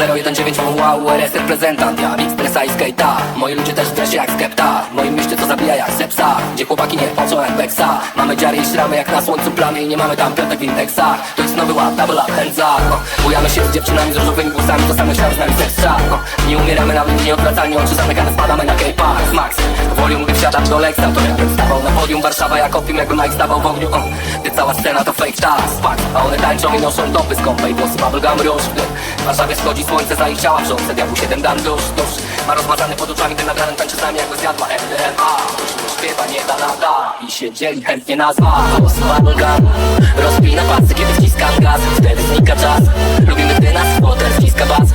019 woła URS reprezentant Ja mix presa i skate'a. Moi ludzie też w jak skepta. Moim mieście to zabija jak sepsa. Gdzie chłopaki nie płaczą jak beksa. Mamy dziary i szramy jak na słońcu plamy I nie mamy tam piątek w indeksach. To jest nowy ład, double up, hands up. No. Bujamy się z dziewczynami z różowymi włosami To same ślad z nami sekstra no. Nie umieramy nawet nieodwracalnie Oczy zamykane spadamy na K-Pass Max Volume gdy wsiadam do Lexa To rapem stawał na podium Warszawa jak opium jakby Mike stawał w ogniu. Gdy cała scena to fake tas Fakt, a one tańczą i noszą dopy skąpe I włosy bubblegum Warszawie schodzi słońce za ich ciała wrzące Diabłu 7 dan dusz, dusz Ma rozmazany pod oczami Ten nagranym tańczy z nami jakby zjadła MDMA śpiewa nie da nada I się dzieli chętnie nazwa. Włosy bubblegum Rozpina pasy kiedy wciskam gaz. Wtedy znika czas. Lubimy gdy nas potem ściska bas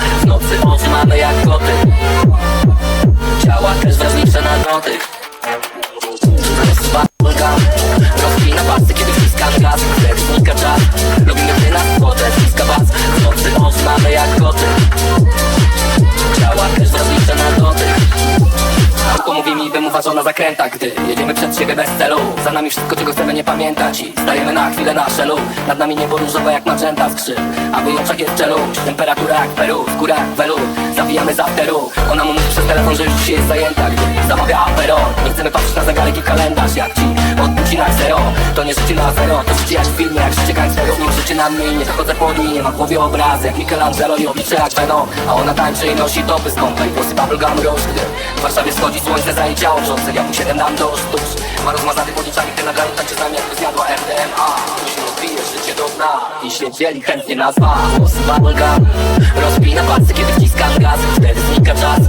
mówi mi, bym uważał na zakrętach Gdy jedziemy przed siebie bez celu. Za nami wszystko, czego chcemy nie pamiętać I stajemy na chwilę na szelu Nad nami niebo różowe jak magenta skrzy A w jej oczach jest czeluść Temperatura jak Peru, w górach welur Zawijamy za afteru Ona mu mówi przez telefon, że już dzisiaj jest zajęta Gdy zamawia aperon Nie chcemy patrzeć na zegarek i kalendarz Jak ci odbuci na zero. To nie życie na zero, to życie jak w filmie Jak życie nim życie na mnie Nie dochodzę po dni, nie ma w głowie obrazy Jak Michelangelo i oblicze jak Venom A ona tańczy i nosi topy skąpe I włosy bubblegum w Warszawie schodzi słońce za jej ciało wrzące Jak mu siedem dam do sztucz Ma rozmazany pod oczami, ten nagrany tańczy z nami jakby zjadła MDMA Ktoś rozbije życie do I się dzieli chętnie nazwa Włosy bubblegum Rozpina pasy, kiedy wciskam gaz. Wtedy znika czas